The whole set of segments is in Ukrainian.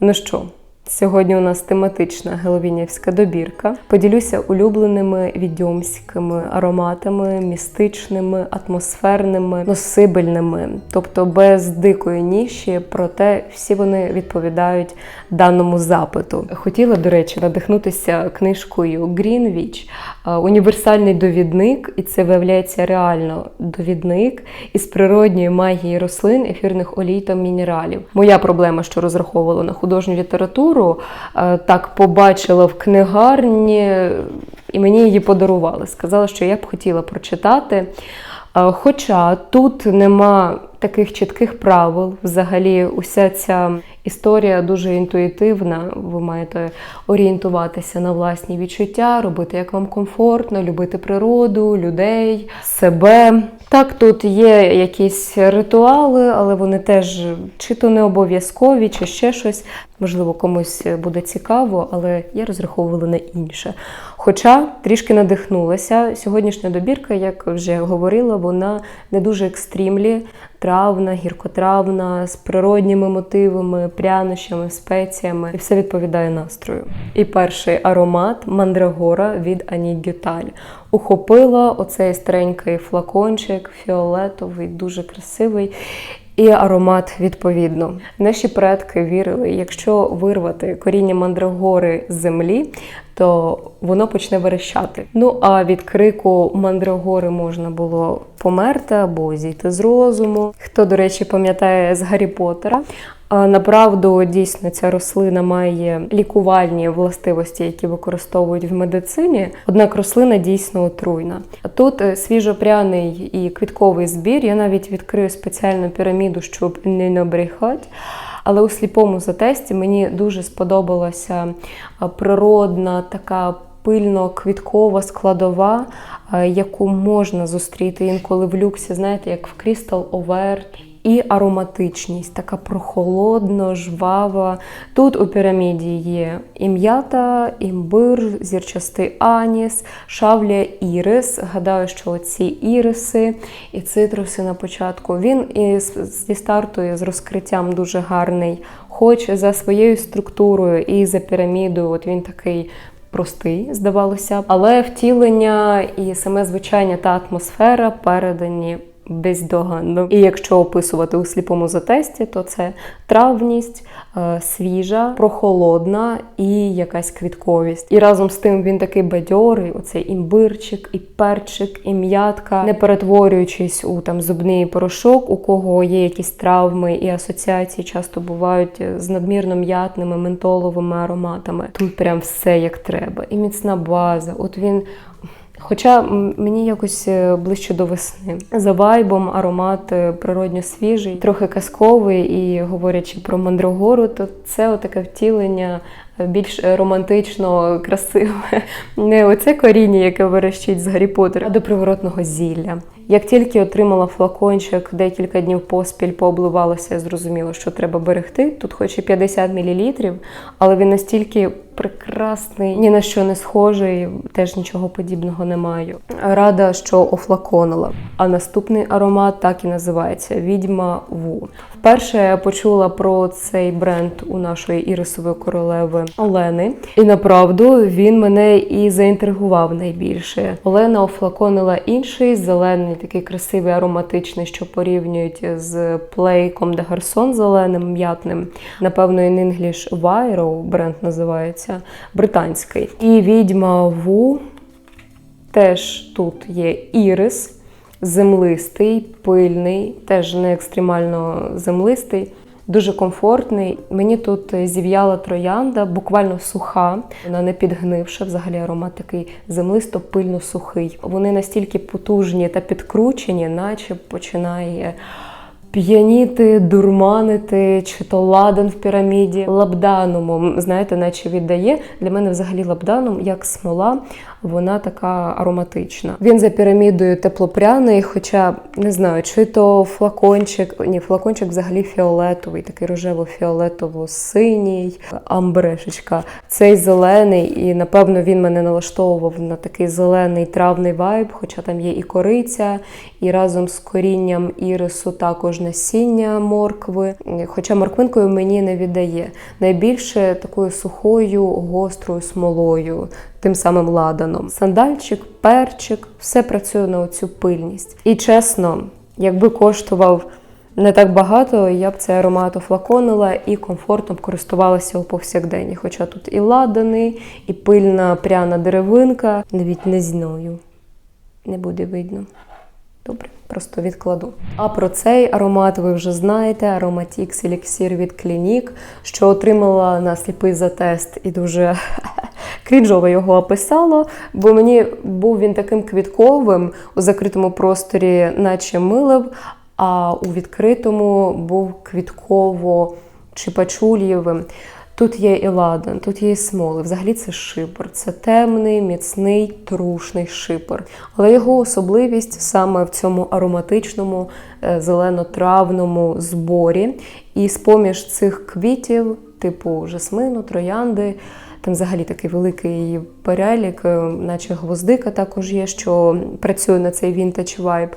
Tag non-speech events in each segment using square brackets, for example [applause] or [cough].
Ну що, сьогодні у нас тематична геловінівська добірка. Поділюся улюбленими відьомськими ароматами, містичними, атмосферними, носибельними, тобто без дикої ніші, проте всі вони відповідають даному запиту. Хотіла, до речі, надихнутися книжкою е, універсальний довідник, і це виявляється реально довідник із природньої магії рослин, ефірних олій та мінералів. Моя проблема, що розраховувала на художню літературу, е, так побачила в книгарні, і мені її подарували. Сказала, що я б хотіла прочитати. Е, Хоча тут нема таких чітких правил, взагалі, уся ця історія дуже інтуїтивна. Ви маєте орієнтуватися на власні відчуття, робити як вам комфортно, любити природу, людей, себе. Так, тут є якісь ритуали, але вони теж чи то не обов'язкові, чи ще щось. Можливо, комусь буде цікаво, але я розраховувала на інше. Хоча трішки надихнулася. Сьогоднішня добірка, як вже говорила, вона не дуже екстрімлі, травна, гіркотравна, з природніми мотивами, прянощами, спеціями. І все відповідає настрою. І перший аромат мандрагора від Ані Гюталь. Ухопила оцей старенький флакончик, фіолетовий, дуже красивий. І аромат відповідно. Наші предки вірили, якщо вирвати коріння мандрагори з землі, то воно почне верещати. Ну а від крику мандрагори можна було померти або зійти з розуму. Хто, до речі, пам'ятає з Гаррі Поттера, Направду, дійсно, ця рослина має лікувальні властивості, які використовують в медицині. Однак рослина дійсно отруйна. Тут е, свіжопряний і квітковий збір. Я навіть відкрию спеціальну піраміду, щоб не набрехати. Але у сліпому затесті мені дуже сподобалася природна така. Пильно-квіткова складова, яку можна зустріти інколи в люксі, знаєте, як в Crystal Overt. І ароматичність, така прохолодно, жвава. Тут у піраміді є і м'ята, імбир, зірчастий аніс, шавля ірис. Гадаю, що ці іриси і цитруси на початку. Він зі стартує з розкриттям дуже гарний, хоч за своєю структурою і за пірамідою, от він такий. Простий, здавалося б, але втілення і саме звучання та атмосфера передані бездоганно. І якщо описувати у сліпому затесті, то це травність, е, свіжа, прохолодна і якась квітковість. І разом з тим він такий бадьорий, оцей імбирчик, і перчик, і м'ятка, не перетворюючись у там зубний порошок, у кого є якісь травми і асоціації, часто бувають з надмірно м'ятними ментоловими ароматами. Тут прям все як треба. І міцна база. От він. Хоча мені якось е, ближче до весни. За вайбом аромат е, природньо свіжий, трохи казковий, і говорячи про мандрагору, то це отаке втілення е, більш романтично, красиве. [laughs] Не оце коріння, яке верещить з Гаррі Поттера, а до приворотного зілля. Як тільки отримала флакончик, декілька днів поспіль пообливалася, я зрозуміла, що треба берегти. Тут хоч і 50 мл, але він настільки прекрасний, ні на що не схожий, теж нічого подібного не маю. Рада, що офлаконила. А наступний аромат так і називається Відьма Ву. Вперше я почула про цей бренд у нашої ірисової королеви Олени. І направду він мене і заінтригував найбільше. Олена офлаконила інший зелений, такий красивий, ароматичний, що порівнюють з плейком де Гарсон зеленим м'ятним. Напевно, English Viro бренд називається британський. І відьма Ву теж тут є ірис землистий, пильний, теж не екстремально землистий. Дуже комфортний. Мені тут зів'яла троянда, буквально суха, вона не підгнивша, взагалі аромат такий землисто, пильно сухий. Вони настільки потужні та підкручені, наче починає п'яніти, дурманити, чи то ладан в піраміді, лабданумом, знаєте, наче віддає. Для мене взагалі лабданум, як смола, вона така ароматична. Він за пірамідою теплопряний, хоча не знаю, чи то флакончик, ні, флакончик взагалі фіолетовий, такий рожево-фіолетово-синій, амбрешечка. Цей зелений, і напевно він мене налаштовував на такий зелений травний вайб, хоча там є і кориця, і разом з корінням ірису також насіння моркви, хоча морквинкою мені не віддає. Найбільше такою сухою, гострою смолою, тим самим ладаном. Сандальчик, перчик, все працює на оцю пильність. І чесно, якби коштував не так багато, я б цей аромат офлаконила і комфортно б користувалася у повсякденні. Хоча тут і ладани, і пильна пряна деревинка. Навіть не знаю. Не буде видно. Добре, просто відкладу. А про цей аромат ви вже знаєте: Aromatix Elixir від Clinique, що отримала на сліпий за тест і дуже [laughs] крінжово його описало, бо мені був він таким квітковим у закритому просторі, наче милив, а у відкритому був квітково чи пачульєвим. Тут є і ладан, тут є і смоли. Взагалі це шипор. Це темний, міцний, трушний шипор. Але його особливість саме в цьому ароматичному е, зелено-травному зборі. І з-поміж цих квітів, типу жасмину, троянди. Там взагалі такий великий перелік, е, наче гвоздика також є, що працює на цей вінтаж вайб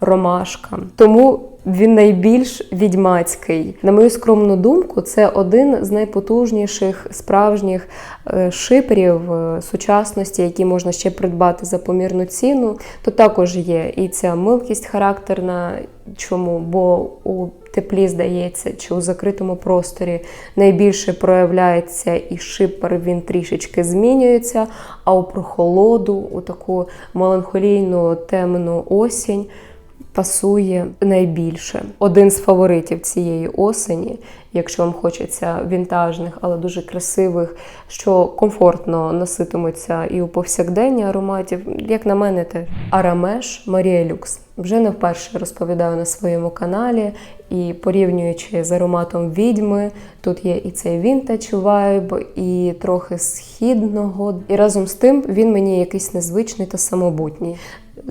ромашка. Тому він найбільш відьмацький. На мою скромну думку, це один з найпотужніших справжніх е, шиперів е, сучасності, які можна ще придбати за помірну ціну. То також є і ця милкість характерна. Чому? Бо у теплі, здається, чи у закритому просторі найбільше проявляється і шипер він трішечки змінюється, а у прохолоду, у таку меланхолійну темну осінь пасує найбільше. Один з фаворитів цієї осені, якщо вам хочеться вінтажних, але дуже красивих, що комфортно носитимуться і у повсякденні ароматів, як на мене, те Арамеш Марія Люкс. Вже не вперше розповідаю на своєму каналі і порівнюючи з ароматом відьми, тут є і цей вінтаж вайб, і трохи східного. І разом з тим він мені якийсь незвичний та самобутній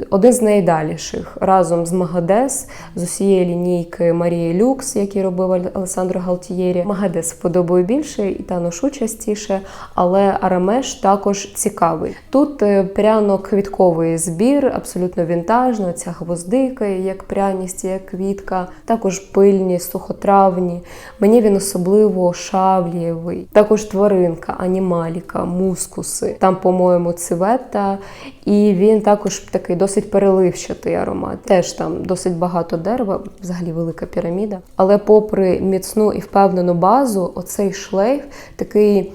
один з найдаліших разом з Магадес з усієї лінійки Марії Люкс, який робив Алесандро Галтієрі. Магадес вподобаю більше і та ношу частіше, але Арамеш також цікавий. Тут е, пряно-квітковий збір, абсолютно вінтажно. Ця гвоздика, як пряність, як квітка, також пильні, сухотравні. Мені він особливо шавлієвий, також тваринка, анімаліка, мускуси. Там, по-моєму, цивета, і він також такий досить переливчатий аромат. Теж там досить багато дерева, взагалі велика піраміда. Але, попри міцну і впевнену базу, оцей шлейф такий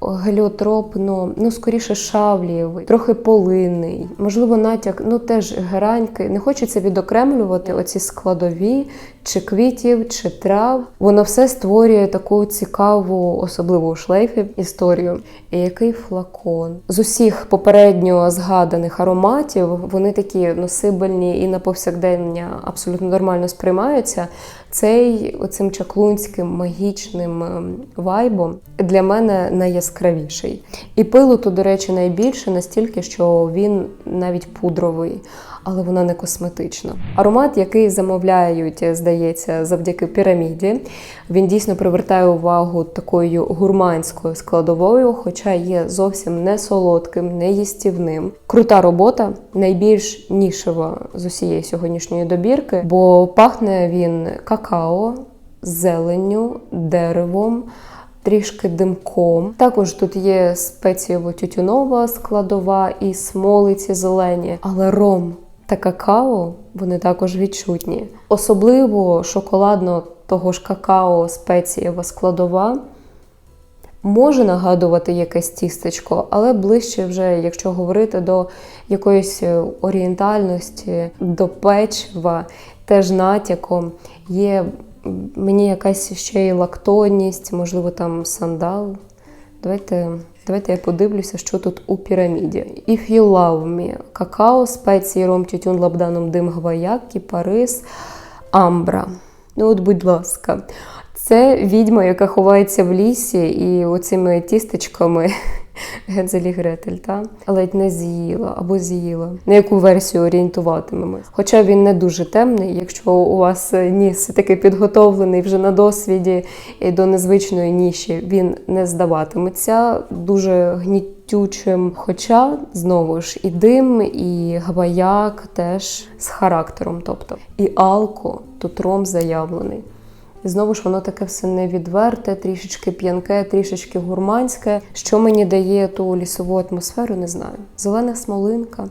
геліотропно, ну скоріше шавлієвий, трохи полинний, можливо, натяк, ну теж гераньки. Не хочеться відокремлювати оці складові, чи квітів, чи трав. Воно все створює таку цікаву, особливу у шлейфі історію. І який флакон з усіх попередньо згаданих ароматів вони такі носибельні і на повсякдення абсолютно нормально сприймаються. Цей оцим чаклунським магічним ем, вайбом для мене найяскравіший. І пилу тут, до речі, найбільше настільки, що він навіть пудровий але вона не косметична. Аромат, який замовляють, здається, завдяки піраміді, він дійсно привертає увагу такою гурманською складовою, хоча є зовсім не солодким, не їстівним. Крута робота, найбільш нішева з усієї сьогоднішньої добірки, бо пахне він какао, зеленню, деревом. Трішки димком. Також тут є спецієво-тютюнова складова і смолиці зелені, але ром та какао вони також відчутні. Особливо шоколадно того ж какао спецієва складова. Може нагадувати якесь тістечко, але ближче вже, якщо говорити до якоїсь орієнтальності, до печива, теж натяком, є мені якась ще й лактонність, можливо, там сандал. Давайте Давайте я подивлюся, що тут у піраміді. If you love me, какао, спеції, ром, тютюн, лабданом, дим, гваяк, кіпарис, амбра. Ну, от, будь ласка, Це відьма, яка ховається в лісі, і оцими тістечками [laughs] Гензель і Гретель, та ледь не з'їла або з'їла. На яку версію орієнтуватимемось? Хоча він не дуже темний, якщо у вас ніс такий підготовлений вже на досвіді і до незвичної ніші, він не здаватиметься дуже гнітючим. Хоча знову ж і дим, і гваяк теж з характером, тобто і алко тут ром заявлений. І знову ж воно таке все невідверте, трішечки п'янке, трішечки гурманське. Що мені дає ту лісову атмосферу, не знаю. Зелена смолинка,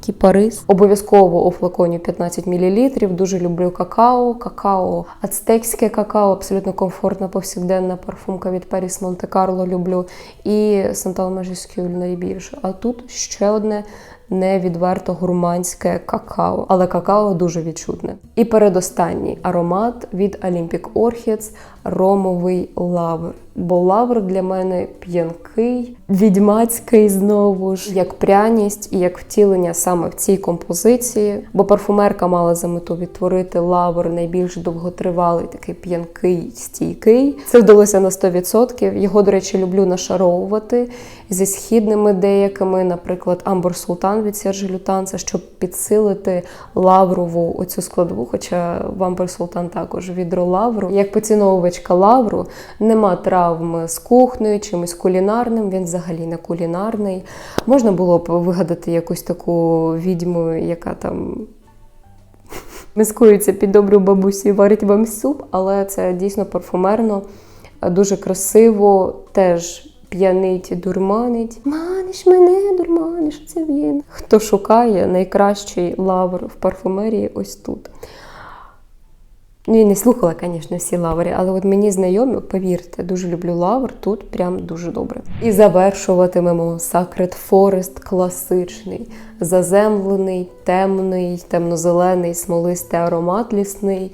кіпарис. Обов'язково у флаконі 15 мл. Дуже люблю какао. Какао, ацтекське какао, абсолютно комфортна повсякденна парфумка від Carlo люблю. І Сантал Majuscule найбільше. А тут ще одне невідверто гурманське какао, але какао дуже відчутне. І передостанній аромат від Olympic Orchids ромовий лавр. Бо лавр для мене п'янкий, відьмацький знову ж, як пряність і як втілення саме в цій композиції. Бо парфумерка мала за мету відтворити лавр найбільш довготривалий, такий п'янкий, стійкий. Це вдалося на 100%. Його, до речі, люблю нашаровувати зі східними деякими, наприклад, Амбор Султан від Сержі Лютанца, щоб підсилити лаврову оцю складову. Хоча в Амбор Султан також відро лавру. Як поціновувачка лавру, нема травм з кухнею, чимось кулінарним. Він взагалі не кулінарний. Можна було б вигадати якусь таку відьму, яка там. [laughs] Мискується під добру бабусю і варить вам суп, але це дійсно парфумерно, дуже красиво, теж п'янить, дурманить. Маниш мене, дурманиш, це він. Хто шукає найкращий лавр в парфумерії ось тут. Ну, я не слухала, звісно, всі лаври, але от мені знайомі, повірте, дуже люблю лавр, тут прям дуже добре. І завершуватимемо Sacred Forest класичний, заземлений, темний, темно-зелений, смолистий аромат лісний.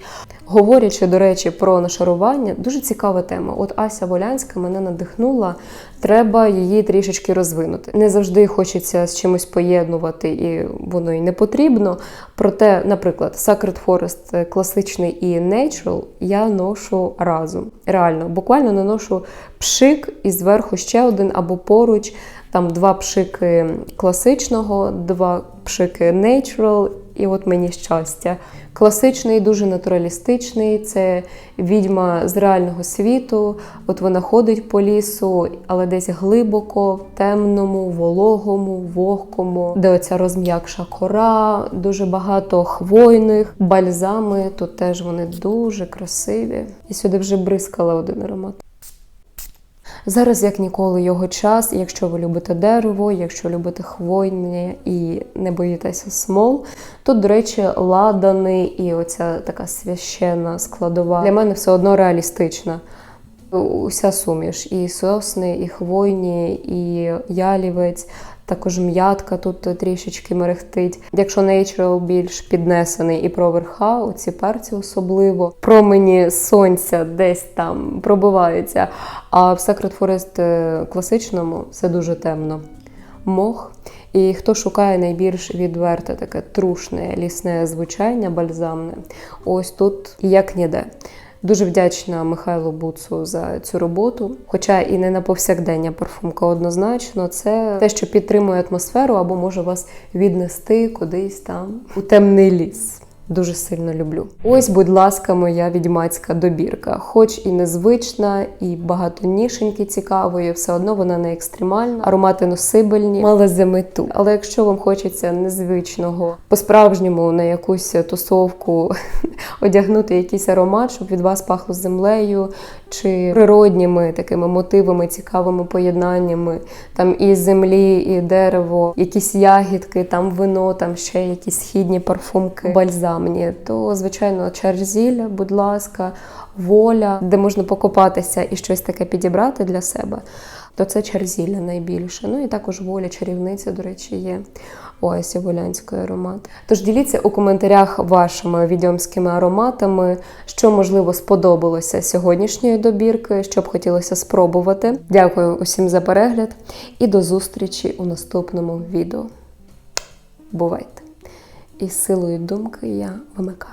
Говорячи, до речі, про нашарування, дуже цікава тема. От Ася Волянська мене надихнула, треба її трішечки розвинути. Не завжди хочеться з чимось поєднувати, і воно й не потрібно. Проте, наприклад, Sacred Forest класичний і Natural я ношу разом. Реально, буквально наношу пшик і зверху ще один або поруч. Там два пшики класичного, два пшики natural, і от мені щастя. Класичний, дуже натуралістичний. Це відьма з реального світу. От вона ходить по лісу, але десь глибоко, темному, вологому, вогкому, де оця розм'якша кора, дуже багато хвойних, бальзами. Тут теж вони дуже красиві. І сюди вже бризкала один аромат. Зараз, як ніколи, його час. Якщо ви любите дерево, якщо любите хвойне і не боїтеся смол, то, до речі, ладани і оця така священна складова для мене все одно реалістична. Уся суміш, і сосни, і хвойні, і ялівець. Також м'ятка тут трішечки мерехтить. Якщо Natural більш піднесений і про верха, оці перці особливо. Промені сонця десь там пробиваються. А в Sacred Forest е, класичному все дуже темно. Мох. І хто шукає найбільш відверте таке трушне лісне звучання, бальзамне, ось тут як ніде. Дуже вдячна Михайлу Буцу за цю роботу. Хоча і не на повсякдення парфумка однозначно, це те, що підтримує атмосферу або може вас віднести кудись там у темний ліс. Дуже сильно люблю. Ось, будь ласка, моя відьмацька добірка. Хоч і незвична, і багатонішеньки цікавої, все одно вона не екстремальна, аромати носибельні, мала за мету. Але якщо вам хочеться незвичного, по-справжньому на якусь тусовку [laughs] одягнути якийсь аромат, щоб від вас пахло землею чи природніми такими мотивами, цікавими поєднаннями, там і землі, і дерево, якісь ягідки, там вино, там ще якісь східні парфумки, бальзамні, то звичайно черзіль, будь ласка, воля, де можна покопатися і щось таке підібрати для себе. То це черзілля найбільше. Ну і також воля, чарівниця, до речі, є. Ось волянський аромат. Тож діліться у коментарях вашими відьомськими ароматами, що можливо сподобалося сьогоднішньої добірки, що б хотілося спробувати. Дякую усім за перегляд і до зустрічі у наступному відео. Бувайте! І з силою думки я вимикаю.